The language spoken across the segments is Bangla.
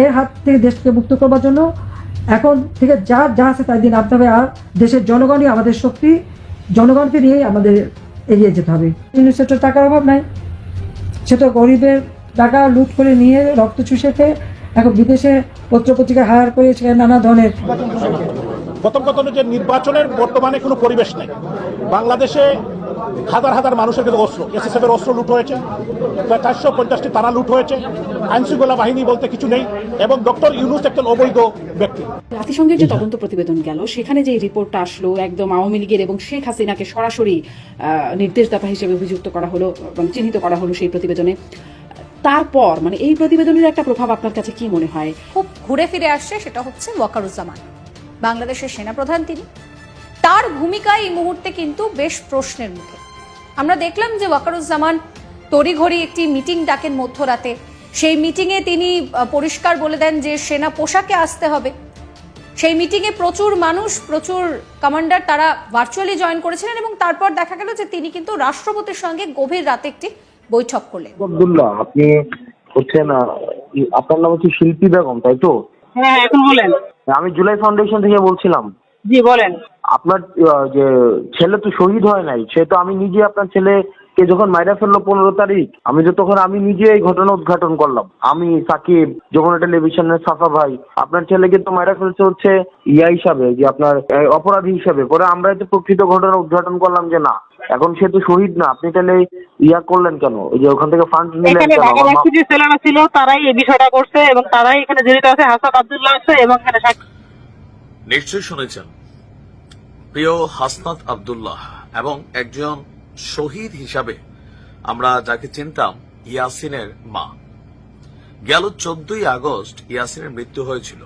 এর হাত থেকে দেশকে মুক্ত করবার জন্য। এখন থেকে যা যা আছে তাই দিন নামতে হবে। আর দেশের জনগণই আমাদের শক্তি। জনগণকে নিয়েই আমাদের এগিয়ে যেতে হবে। ইউনিসেফের টাকার অভাব নাই। সে তো গরিবের টাকা লুট করে নিয়ে রক্ত চুষে এখন বিদেশে পত্রপত্রিকা হায়ার করে নানা ধরনের কথা যে নির্বাচনের বর্তমানে কোনো পরিবেশ নেই। বাংলাদেশে হাজার হাজার মানুষের কাছে অস্ত্র এসএসএফ এর অস্ত্র লুট হয়েছে। প্রায় চারশো পঞ্চাশটি তারা লুট হয়েছে। আইনশৃঙ্খলা বাহিনী বলতে কিছু নেই এবং ডক্টর ইউনুস একজন অবৈধ ব্যক্তি। জাতিসংঘের যে তদন্ত প্রতিবেদন গেল সেখানে যে রিপোর্টটা আসলো একদম আওয়ামী লীগের এবং শেখ হাসিনাকে সরাসরি নির্দেশদাতা হিসেবে অভিযুক্ত করা হলো এবং চিহ্নিত করা হলো সেই প্রতিবেদনে। তারপর মানে এই প্রতিবেদনের একটা প্রভাব আপনার কাছে কি মনে হয়? খুব ঘুরে ফিরে আসছে সেটা হচ্ছে ওয়াকারুজ্জামান। বাংলাদেশের সেনাপ্রধান তিনি। তার ভূমিকা এই মুহূর্তে কিন্তু বেশ প্রশ্নের মুখে। আমরা দেখলাম যে ওয়াকারুজ্জামান তড়িঘড়ি একটি মিটিং ডাকেন মধ্যরাতে। সেই মিটিংয়ে তিনি পরিষ্কার বলে দেন যে সেনা পোশাকে আসতে হবে। সেই মিটিংয়ে প্রচুর মানুষ প্রচুর কমান্ডার তারা ভার্চুয়ালি জয়েন করেছিলেন এবং তারপর দেখা গেল যে তিনি কিন্তু রাষ্ট্রপতির সঙ্গে গভীর রাতে একটি বৈঠক করলেন। আব্দুল্লাহ আপনি হচ্ছেন আপনার নাম হচ্ছে শিল্পী বেগম তাই তো? হ্যাঁ এখন বলেন। আমি জুলাই ফাউন্ডেশন থেকে বলছিলাম। জি বলেন। আপনার যে ছেলে তো শহীদ হয় নাই সে তো আমি নিজে আপনার ছেলেকে যখন মাইরা ফেলল পনেরো তারিখ আমি তো তখন আমি নিজে এই ঘটনা উদ্ঘাটন করলাম। আমি সাকিব যখন টেলিভিশনের সাফা ভাই আপনার ছেলেকে তো মাইরা ফেলছে হচ্ছে ইয়া হিসাবে যে আপনার অপরাধী হিসাবে। পরে আমরা তো প্রকৃত ঘটনা উদ্ঘাটন করলাম যে না এখন সে তো শহীদ না আপনি তাহলে ইয়া করলেন কেন? ওই যে ওখান থেকে ফান্ড নিলেন এখানে কেন? ভার্সিটির ছেলেরা ছিল তারাই এই বিষয়টা করছে এবং তারাই এখানে জড়িত আছে হাসান আব্দুল্লাহ আছে এবং এখানে নিশ্চয়ই শুনেছেন। প্রিয় হাসনাত আব্দুল্লাহ এবং একজন শহীদ হিসাবে আমরা যাকে চিনতাম, ইয়াসিনের মা। গেল চোদ্দই আগস্ট ইয়াসিনের মৃত্যু হয়েছিল।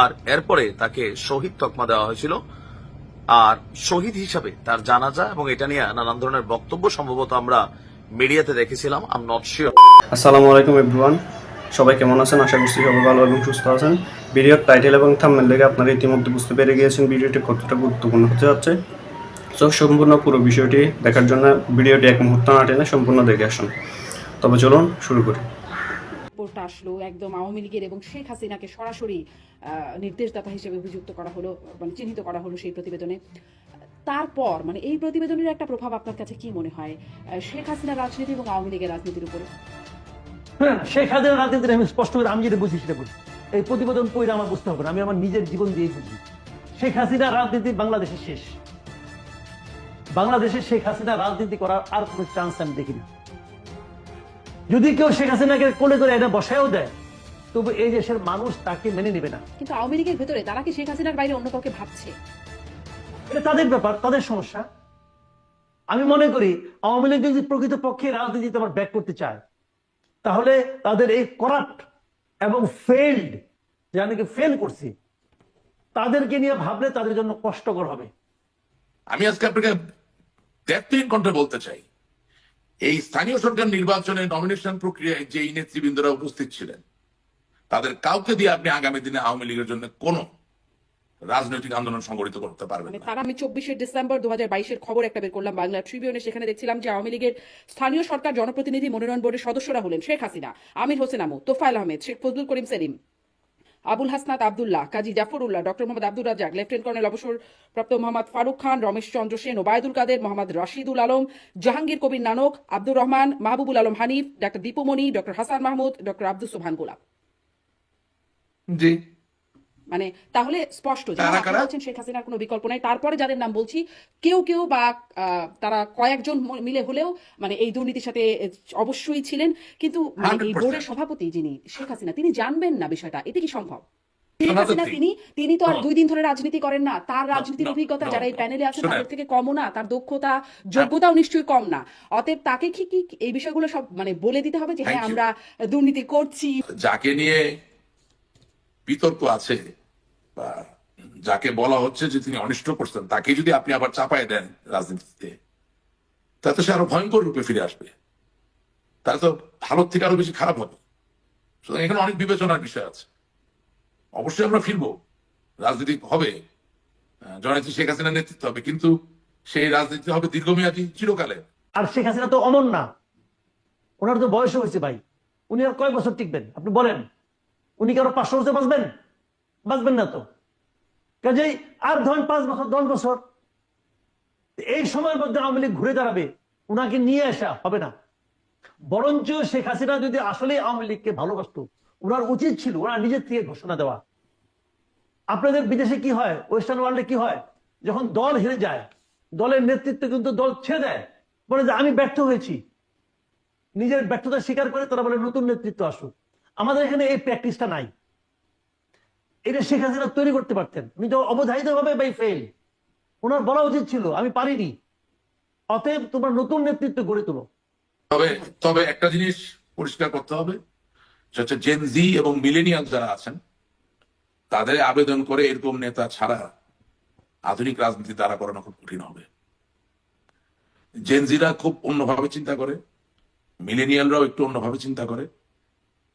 আর এরপরে তাকে শহীদ তকমা দেওয়া হয়েছিল। আর শহীদ হিসাবে তার জানাজা এবং এটা নিয়ে নানান ধরনের বক্তব্য সম্ভবত আমরা মিডিয়াতে দেখেছিলাম। আম নট শিওর আসসালামু আলাইকুম এভরিওয়ান সবাই কেমন আছেন? আশা করছি সবাই ভালো এবং সুস্থ আছেন। ভিডিওর টাইটেল এবং থাম্বনেল দেখে আপনারা ইতিমধ্যে বুঝতে পেরে গিয়েছেন ভিডিওটি কতটা গুরুত্বপূর্ণ হতে যাচ্ছে। তো সম্পূর্ণ পুরো বিষয়টি দেখার জন্য ভিডিওটি এক মুহূর্ত না টেনে সম্পূর্ণ দেখে আসুন। তবে চলুন, শুরু করি। রিপোর্টটা আসলো একদম আওয়ামী লীগের এবং শেখ হাসিনাকে সরাসরি নির্দেশদাতা হিসেবে অভিযুক্ত করা হলো মানে চিহ্নিত করা হলো সেই প্রতিবেদনে। তারপর মানে এই প্রতিবেদনের একটা প্রভাব আপনার কাছে কি মনে হয়? শেখ হাসিনার রাজনীতি এবং আওয়ামী লীগের রাজনীতির উপরে? হ্যাঁ শেখ হাসিনা রাজনীতির আমি স্পষ্ট করে আমি যেটা বুঝি সেটা বুঝি। এই প্রতিবেদন পড়ে আমার বুঝতে হবে না আমি আমার নিজের জীবন দিয়ে বুঝি। শেখ হাসিনা রাজনীতি বাংলাদেশের শেষ। বাংলাদেশে শেখ হাসিনা রাজনীতি করার আর কোনো চান্স আমি দেখি না। যদি কেউ শেখ হাসিনাকে কোলে করে এনে বসায়ও দেয় তবু এই দেশের মানুষ তাকে মেনে নেবে না। কিন্তু আওয়ামী লীগের ভেতরে তারা কি শেখ হাসিনার বাইরে অন্য কাউকে ভাবছে? এটা তাদের ব্যাপার তাদের সমস্যা। আমি মনে করি আওয়ামী লীগ যদি প্রকৃত পক্ষে রাজনীতিতে আমার ব্যাক করতে চায় তাহলে তাদের এই করাপ্ট এবং ফেল্ড যাদেরকে ফেল করছি, তাদেরকে নিয়ে ভাবলে তাদের জন্য কষ্টকর হবে। আমি আজকে আপনাকে দ্ব্যর্থহীন কণ্ঠে বলতে চাই। এই স্থানীয় সরকার নির্বাচনে নমিনেশন প্রক্রিয়ায় যে নেতৃবৃন্দরা উপস্থিত ছিলেন, তাদের কাউকে দিয়ে আপনি আগামী দিনে আওয়ামী লীগের জন্য কোন রাজনৈতিক আন্দোলন সংগঠিত করতে পারবেন মানে তারা আমি চব্বিশে ডিসেম্বর দু হাজার খবর একটা বের করলাম বাংলা ট্রিবিউনে। সেখানে দেখছিলাম যে আওয়ামী লীগের স্থানীয় সরকার জনপ্রতিনিধি মনোনয়ন বোর্ডের সদস্যরা হলেন Sheikh Hasina Amir Hossain Amu Tofail Ahmed Sheikh Fazlul Karim Selim Abul Hasnat Abdullah Kazi Zafrullah doctor Mohammad Abdur Razzak lieutenant colonel অবসরপ্রাপ্ত Mohammad Faruk Khan Ramesh Chandra Sen Obaidul Quader Mohammad Rashidul Alam Jahangir Kabir Nanak Abdur Rahman Mahbubul Alam Hanif doctor Dipumoni doctor Hasan Mahmud doctor Abdul Subhan Golap ji. মানে তাহলে স্পষ্ট যে আপনারা বলছেন শেখ হাসিনার কোনো বিকল্প নাই। তারপরে যাদের নাম বলছি কেউ কেউ বা আহ, তারা কয়েকজন মিলে হলেও মানে এই দুর্নীতির সাথে অবশ্যই ছিলেন। কিন্তু মানে এই বোর্ডের সভাপতি যিনি শেখ হাসিনা তিনি জানবেন না বিষয়টা। এটা কি সম্ভব। তিনি তিনি তো আর দুই দিন ধরে রাজনীতি করেন না। তার রাজনীতির অভিজ্ঞতা যারা এই প্যানেলে আছে তাদের থেকে কমও না তার দক্ষতা যোগ্যতাও নিশ্চয়ই কম না। অতএব তাকে কি কি এই বিষয়গুলো সব মানে বলে দিতে হবে যে হ্যাঁ আমরা দুর্নীতি করছি। যাকে নিয়ে বিতর্ক আছে যাকে বলা হচ্ছে যে তিনি অনিষ্ট করছেন, তাকে যদি আপনি আবার চাপায় দেন রাজনীতিতে তাতে সে আরও ভয়ঙ্কর রূপে ফিরে আসবে। তাহলে তো ভালোর থেকে আরও বেশি খারাপ হবে। সুতরাং এখানে অনেক বিবেচনার বিষয় আছে। অবশ্যই আমরা ফিরবো। রাজনীতি হবে। জননেত্রী শেখ হাসিনার নেতৃত্ব হবে। কিন্তু সেই রাজনীতি হবে দীর্ঘমেয়াদী চিরকালে আর শেখ হাসিনা তো অমন না। ওনার তো বয়স হয়েছে ভাই। উনি আর কয় বছর টিকবেন। আপনি বলেন, উনি কি আরও পাঁচশো বছর বাঁচবেন? বাঁচবেন না তো। কাজেই আর ধরেন পাঁচ বছর, দশ বছর, এই সময়ের মধ্যে আওয়ামী লীগ ঘুরে দাঁড়াবে, ওনাকে নিয়ে আসা হবে না। বরঞ্চ শেখ হাসিনা যদি আসলে আওয়ামী লীগকে ভালোবাসত, ওনার উচিত ছিল ওনার নিজের থেকে ঘোষণা দেওয়া। আপনাদের বিদেশে কি হয়, ওয়েস্টার্ন ওয়ার্ল্ডে কি হয়, যখন দল হেরে যায়, দলের নেতৃত্ব কিন্তু দল ছেড়ে দেয়, বলে যে আমি ব্যর্থ হয়েছি। নিজের ব্যর্থতা স্বীকার করে তারা বলে, নতুন নেতৃত্ব আসুক। আমাদের এখানে এই প্র্যাকটিসটা নাই। এটা শেখ হাসিনা তৈরি করতে পারতেন। উনি তো অবধারিত ভাবে বাই ফেল ওনার বলা উচিত ছিল, আমি পারিনি। অতএব তোমার নতুন নেতৃত্ব গড়ে তোলো। তবে তবে একটা জিনিস পরিষ্কার করতে হবে হচ্ছে জেনজি এবং মিলেনিয়াল যারা আছেন, তাদের আবেদন করে এরকম নেতা ছাড়া আধুনিক রাজনীতি দ্বারা করানো খুব কঠিন হবে। জেনজিরা খুব অন্যভাবে চিন্তা করে মিলেনিয়ালরাও একটু অন্যভাবে চিন্তা করে,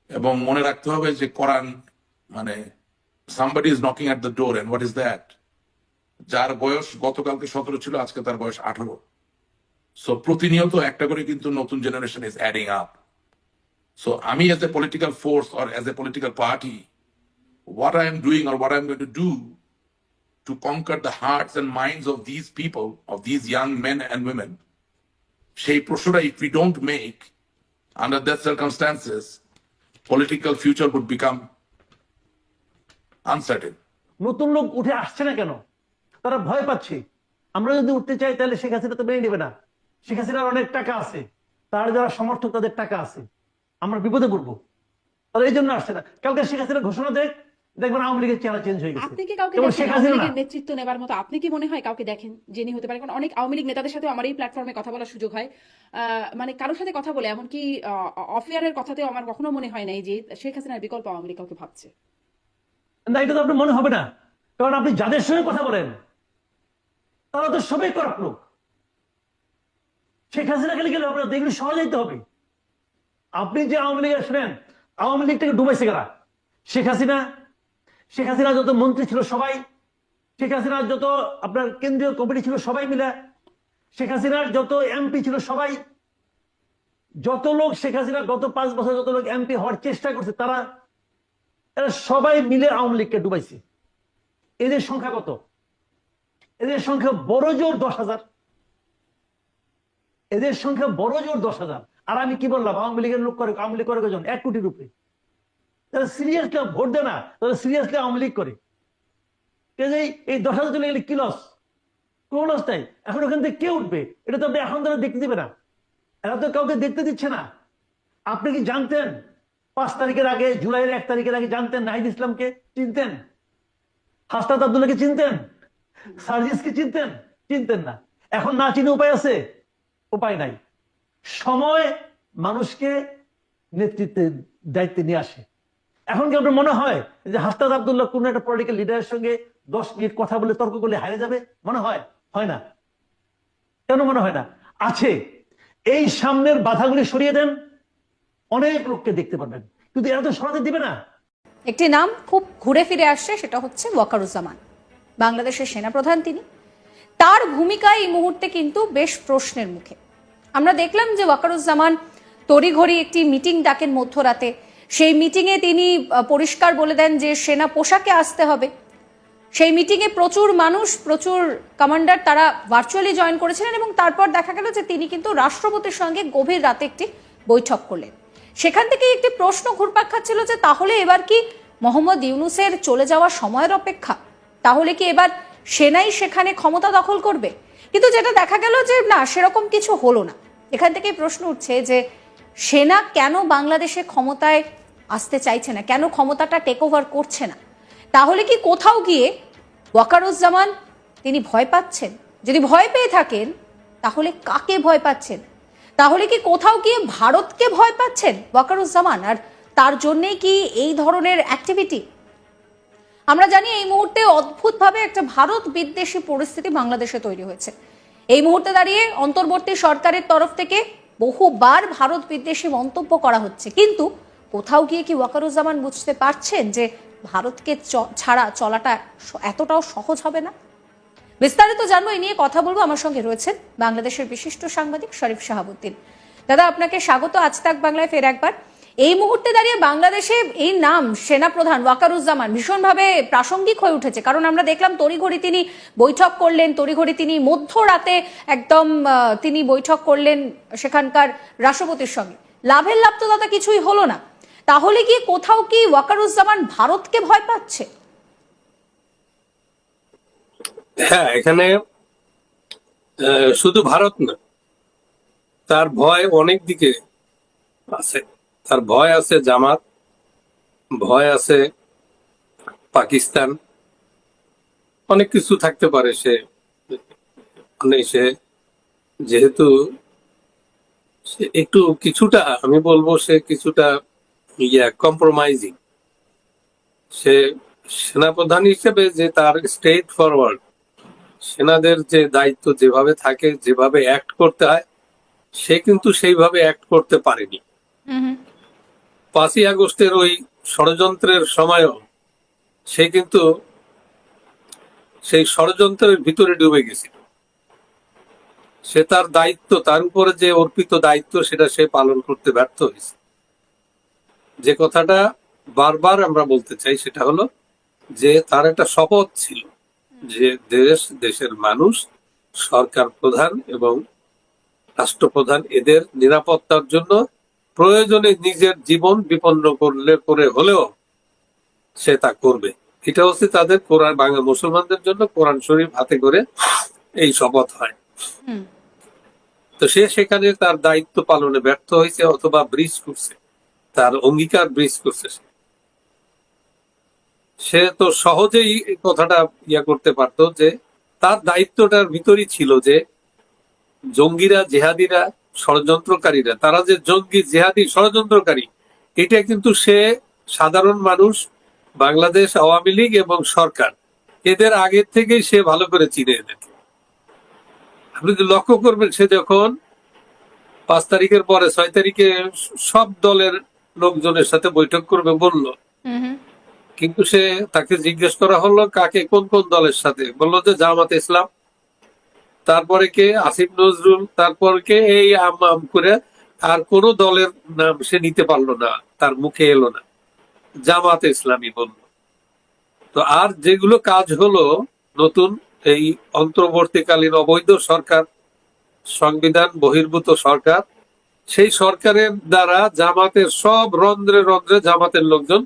এবং মনে রাখতে হবে যে কোরআন মানে somebody is knocking at the door and what is that যার বয়স গতকালকে সতেরো ছিল আজকে তার বয়স আঠারো সো প্রতিনিয়ত একটা করে কিন্তু নতুন generation is adding up so আমি as a political force or as a political party what I am doing or what I'm going to do to conquer the hearts and minds of these people, of these young men and women, সেই প্রশ্নটা if we don't make under that circumstances, political future would become uncertain. নতুন লোক উঠে আসছে না কেন? তারা ভয় পাচ্ছে। আমরা যদি উঠতে চাই তাহলে শেখ হাসিনা তো মেনে নেবে না। শেখ হাসিনার অনেক টাকা আছে। তার যারা সমর্থক তাদের টাকা আছে। আমরা বিপদে পড়ব। তারা এই জন্য আসছে না। কালকে শেখ হাসিনা ঘোষণা দেখ দেখবেন আওয়ামী লীগের চেহারা চেঞ্জ হয়ে গেছে। আপনি কি কাউকে দেখেন? শেখ আওয়ামী হাসিনা না। লীগের নেতৃত্ব নেবার মতো আপনি কি মনে হয় কাউকে দেখেন যিনি হতে পারে? কারণ অনেক আওয়ামী লীগ নেতাদের সাথে আমার এই প্ল্যাটফর্মে কথা বলার সুযোগ হয়। আহ, মানে কারোর সাথে কথা বলে এমনকি অফিয়ারের কথাতেও আমার কখনো মনে হয় নাই যে শেখ হাসিনার বিকল্প আওয়ামী লীগ কাউকে ভাবছে। না এটা তো আপনার মনে হবে না। কারণ আপনি যাদের সঙ্গে কথা বলেন, তারা তো সবাই করাপ লোক। শেখ হাসিনা গেলে গেলে আপনার এগুলো সহজ যেতে হবে। আপনি যে আওয়ামী লীগের শুনেন আওয়ামী লীগটাকে ডুবাইছে কারা? শেখ হাসিনা। শেখ হাসিনা যত মন্ত্রী ছিল সবাই, শেখ হাসিনার যত আপনার কেন্দ্রীয় কমিটি ছিল সবাই মিলে, শেখ হাসিনার যত এমপি ছিল সবাই, যত লোক শেখ হাসিনা গত পাঁচ বছর যত লোক এমপি হওয়ার চেষ্টা করছে, তারা এরা সবাই মিলে আওয়ামী লীগকে ডুবাইছে। এদের সংখ্যা কত? এদের সংখ্যা বড় জোর দশ হাজার। এদের সংখ্যা বড় জোর দশ হাজার। আর আমি কি বললাম? আওয়ামী লীগের লোক করে, আওয়ামী লীগ করে কজন? এক কোটি রূপে তারা সিরিয়াসলি ভোট দেয় না, তারা সিরিয়াসলি আওয়ামী লীগ করে। এই দশ হাজার চলে গেলে কি লস কোন লস নাই। এখন ওখান থেকে কে উঠবে? এটা তো আপনি এখন তারা দেখতে দিবে না। এরা তো কাউকে দেখতে দিচ্ছে না। আপনি কি জানতেন পাঁচ তারিখের আগে, জুলাইয়ের এক তারিখের আগে জানতেন নাহিদ ইসলামকে? চিনতেন? হাসনাত আব্দুল্লাহকে চিনতেন? সার্জিসকে চিনতেন? চিনতেন না। এখন না চিনে উপায় আছে? উপায় নাই। সময় মানুষকে নেতৃত্বের দায়িত্বে নিয়ে আসে। এখন কি আপনার মনে হয় যে হাসনাত আব্দুল্লাহ কোন একটা পলিটিক্যাল লিডারের সঙ্গে দশ মিনিট কথা বলে তর্ক করলে হারে যাবে? মনে হয়? হয় না। কেন মনে হয় না? আছে। এই সামনের বাধাগুলি সরিয়ে দেন। অনেক লোককে দেখতে পারবেন। কিন্তু এরা তো সরাতে দিবে না। একটি নাম খুব ঘুরে ফিরে আসছে, সেটা হচ্ছে ওয়াকারুজ্জামান। বাংলাদেশের সেনাপ্রধান তিনি। তার ভূমিকা এই মুহূর্তে কিন্তু বেশ প্রশ্নের মুখে। আমরা দেখলাম যে ওয়াকারুজ্জামান তড়িঘড়ি একটি মিটিং ডাকেন মধ্যরাতে। সেই মিটিংয়ে তিনি পরিষ্কার বলে দেন যে সেনা পোশাকে আসতে হবে। সেই মিটিংয়ে প্রচুর মানুষ, প্রচুর কমান্ডার তারা ভার্চুয়ালি জয়েন করেছিলেন এবং তারপর দেখা গেল যে তিনি কিন্তু রাষ্ট্রপতির সঙ্গে গভীর রাতে একটি বৈঠক করলেন। সেখান থেকে একটি প্রশ্ন ঘুরপাক খাচ্ছিল যে তাহলে এবার কি মোহাম্মদ ইউনুসের চলে যাওয়ার সময়ের অপেক্ষা? তাহলে কি এবার সেনাই সেখানে ক্ষমতা দখল করবে? কিন্তু যেটা দেখা গেল যে না, সেরকম কিছু হলো না। এখান থেকেই প্রশ্ন উঠছে যে সেনা কেন বাংলাদেশে ক্ষমতায় আসতে চাইছে না? কেন ক্ষমতাটা টেক ওভার করছে না? তাহলে কি কোথাও গিয়ে ওয়াকারুজ্জামান তিনি ভয় পাচ্ছেন? যদি ভয় পেয়ে থাকেন, তাহলে কাকে ভয় পাচ্ছেন? তাহলে কি কোথাও গিয়ে ভারতকে ভয় পাচ্ছেন ওয়াকারুজ্জামান? আর তার জন্যেই কি এই ধরনের অ্যাক্টিভিটি আমরা জানি এই মুহূর্তে অদ্ভুতভাবে একটা ভারত বিদ্বেষী পরিস্থিতি বাংলাদেশে তৈরি হয়েছে। এই মুহূর্তে দাঁড়িয়ে অন্তর্বর্তী সরকারের তরফ থেকে বহুবার ভারত বিদ্বেষী মন্তব্য করা হচ্ছে। কিন্তু কোথাও গিয়ে কি ওয়াকারুজ্জামান বুঝতে পারছেন যে ভারতকে ছাড়া চলাটা এতটাও সহজ হবে না? বিস্তারিত জানব এই নিয়ে কথা বলব। আমার সঙ্গে রয়েছেন বাংলাদেশের বিশিষ্ট সাংবাদিক শরীফ শাহাবুদ্দিন। দাদা, আপনাকে স্বাগত। আজ তাক বাংলায় ফের একবার। এই মুহূর্তে দাঁড়িয়ে বাংলাদেশে এই নাম সেনাপ্রধান ওয়াকারুজ্জামান ভীষণভাবে প্রাসঙ্গিক হয়ে উঠেছে। কারণ আমরা দেখলাম তড়িঘড়ি তিনি বৈঠক করলেন, তড়িঘড়ি তিনি মধ্যরাতে একদম তিনি বৈঠক করলেন সেখানকার রাষ্ট্রপতির সঙ্গে। লাভের লাভ তো দাদা কিছুই হলো না। তাহলে কি কোথাও কি ওয়াকারুজ্জামান ভারতকে ভয় পাচ্ছে? হ্যাঁ এখানে শুধু ভারত না, তার ভয় অনেক দিকে আছে। তার ভয় আছে জামাত, ভয় আছে পাকিস্তান, অনেক কিছু থাকতে পারে সে মানে সে যেহেতু সে একটু কিছুটা, আমি বলব সে কিছুটা ইয়া কম্প্রোমাইজিং সে সেনাপ্রধান হিসেবে যে তার স্টেট ফরওয়ার্ড সেনাদের যে দায়িত্ব যেভাবে থাকে যেভাবে অ্যাক্ট করতে হয় সে কিন্তু সেইভাবে অ্যাক্ট করতে পারেনি। পাঁচই আগস্টের ওই ষড়যন্ত্রের সময়ও সে কিন্তু সেই ষড়যন্ত্রের ভিতরে ডুবে গেছিল। সে তার দায়িত্ব তার উপরে যে অর্পিত দায়িত্ব সেটা সে পালন করতে ব্যর্থ হয়েছে। যে কথাটা বারবার আমরা বলতে চাই সেটা হলো যে তার একটা শপথ ছিল। যে দেশ দেশের মানুষ সরকার প্রধান এবং রাষ্ট্রপ্রধান এদের নিরাপত্তার জন্য প্রয়োজনে নিজের জীবন বিপন্ন করলে করে হলেও সে তা করবে এটা হচ্ছে তাদের কোরআন বাংলা মুসলমানদের জন্য কোরআন শরীফ হাতে করে এই শপথ হয় হুম। তো সে সেখানে তার দায়িত্ব পালনে ব্যর্থ হয়েছে অথবা ব্রিজ করছে তার অঙ্গীকার ব্রিজ করছে সে। সে তো সহজেই কথাটা ইয়া করতে পারতো যে তার দায়িত্বটার ভিতরই ছিল যে জঙ্গিরা, জেহাদিরা, ষড়যন্ত্রকারীরা, তারা যে জঙ্গি, জেহাদি, ষড়যন্ত্রকারী, এটা কিন্তু সে সাধারণ মানুষ, বাংলাদেশ, আওয়ামী লীগ এবং সরকার। এদের আগে থেকেই সে ভালো করে চিনে এনেছে। আপনি যদি লক্ষ্য করবেন, সে যখন পাঁচ তারিখের পরে ছয় তারিখে সব দলের লোকজনের সাথে বৈঠক করবে বলল কিন্তু সে তাকে জিজ্ঞেস করা হলো কাকে, কোন কোন দলের সাথে? বলল যে জামাত ইসলাম। তারপরে কে? আসিফ নজরুল। তারপর কে? এই আম আম করে আর কোন দলের নাম সে নিতে পারল না। তার মুখে এলো না। জামাত ইসলামী বলল। তো আর যেগুলো কাজ হলো, নতুন এই অন্তর্বর্তীকালীন অবৈধ সরকার, সংবিধান বহির্ভূত সরকার, সেই সরকারের দ্বারা জামাতের সব রন্ধ্রে রন্ধ্রে জামাতের লোকজন